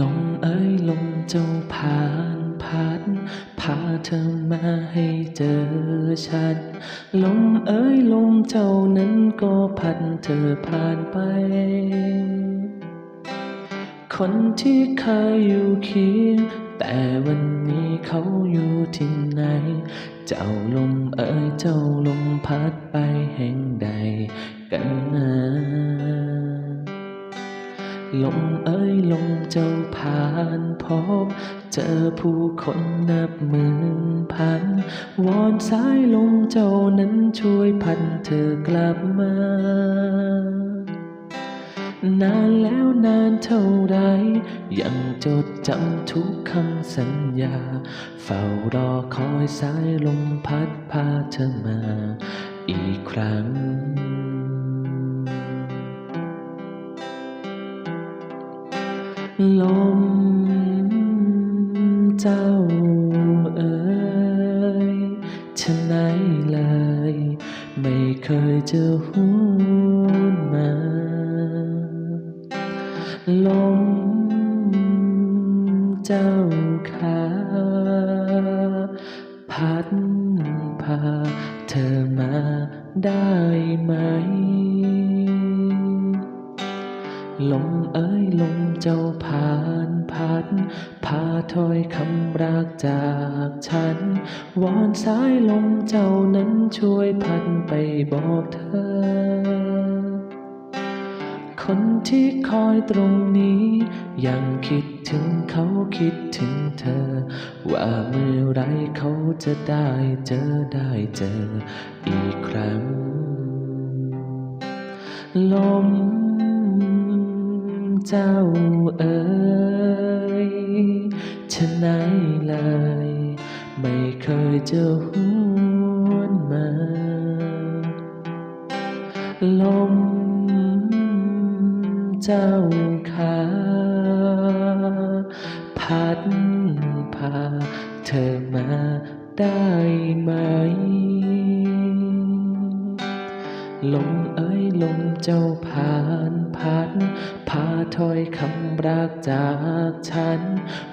ลมเอ้ยลมเจ้าผ่านพัดพาเธอมาให้เจอฉันลมเอ้ยลมเจ้านั้นก็พัดเธอผ่านไป คนที่เคยอยู่เคียงแต่วันนี้เขาอยู่ที่ไหน เจ้าลมเอ้ยเจ้าลมพัดไปแห่งใดกันนะ ลมเอ้ยลมเจ้าผ่านพบเจอผู้คนนับหมื่นพัน วอนสายลมเจ้านั้นช่วยพันเธอกลับมา นานแล้วนานเท่าไร ยังจดจำทุกคำสัญญา เฝ้ารอคอยสายลมพัดพาเธอมา อีกครั้ง ลมเจ้าเอ๋ยฉะไหนเลย ไม่เคยจอหูนมา ลมเจ้าขาพัดพาเธอมาได้ไหม ลมเอ้ยลม เจ้าผ่านพัดพาถ้อยคำรักจากฉัน วอนสายลมเจ้านั้นช่วยพัดไปบอกเธอ คนที่คอยตรงนี้ ยังคิดถึงเขาคิดถึงเธอ ว่าเมื่อไรเขาจะได้เจอได้เจออีกครั้งลม เจ้าเอ๋ยฉะไหนเลย ไม่เคยเจอหวนมา ลมเจ้าขาพัดพาเธอมาได้ไหม ลมเอ้ยลมเจ้าผ่านพัดพาถอยคำรักจากฉัน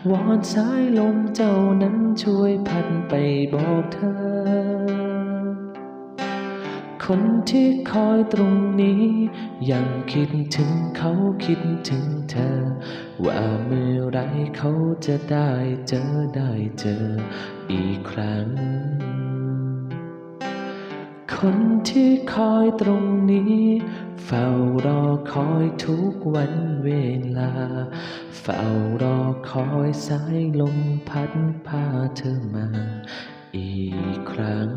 วอนสายลมเจ้านั้นช่วยพัดไปบอกเธอคนที่คอยตรงนี้ ยังคิดถึงเขาคิดถึงเธอ ว่าเมื่อไรเขาจะได้เจอได้เจออีกครั้ง คนที่คอยตรงนี้ เฝ้ารอคอยทุกวันเวลา เฝ้ารอคอยสายลมพัดพาเธอมา อีกครั้ง